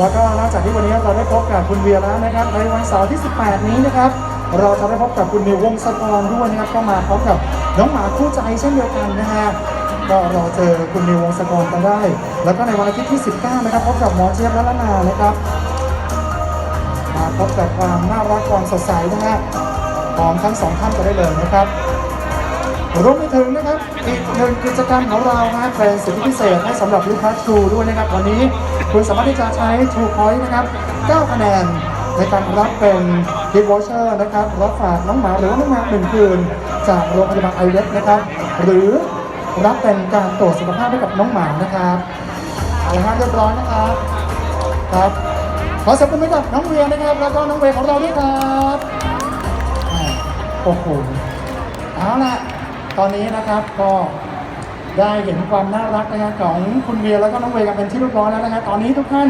แล้วก็นอกจากที่วันนี้เราได้พบกับคุณเวียแล้วนะครับในวันเสาร์ที่ 18 นี้นะครับเราจะได้พบกับคุณนิววงศกรด้วยนะครับก็มาพร้อมกับน้องหมาคู่ใจเช่นเดียวกันนะฮะก็รอเจอคุณนิววงศกรกันได้ แล้วก็ในวันอาทิตย์ที่ 19 นะครับพบกับหมอเจี๊ยบและละนานะครับมาพบกับความน่ารักความสดใสนะฮะของทั้งสองท่านกันได้เลยนะครับ รวมไปถึงนะครับอีกหนึ่งกิจกรรมของเรานะฮะเป็นสิทธิพิเศษให้สำหรับลูกค้า True ด้วยนะครับ วันนี้คุณสามารถที่จะใช้ True Point นะครับ9คะแนนในการรับเป็นกิฟต์วอเชอร์นะครับรับฝากน้องหมาหรือว่าน้องหมาหนึ่งคืน จากโรงพยาบาลไอเวสนะครับ หรือรับเป็นการตรวจสุขภาพให้กับน้องหมานะครับเอาละฮะเรียบร้อยนะครับครับขอเสยงปรบมือกับน้องเวียนะครับ แล้วก็น้องเวียของเราด้วยครับโอ้โหเอาละ ตอนนี้นะครับก็ได้เห็นความน่ารักนะครับของคุณเวียแล้วก็น้องเวย์กันเป็นที่เรียบร้อยแล้วนะครับตอนนี้ทุกท่าน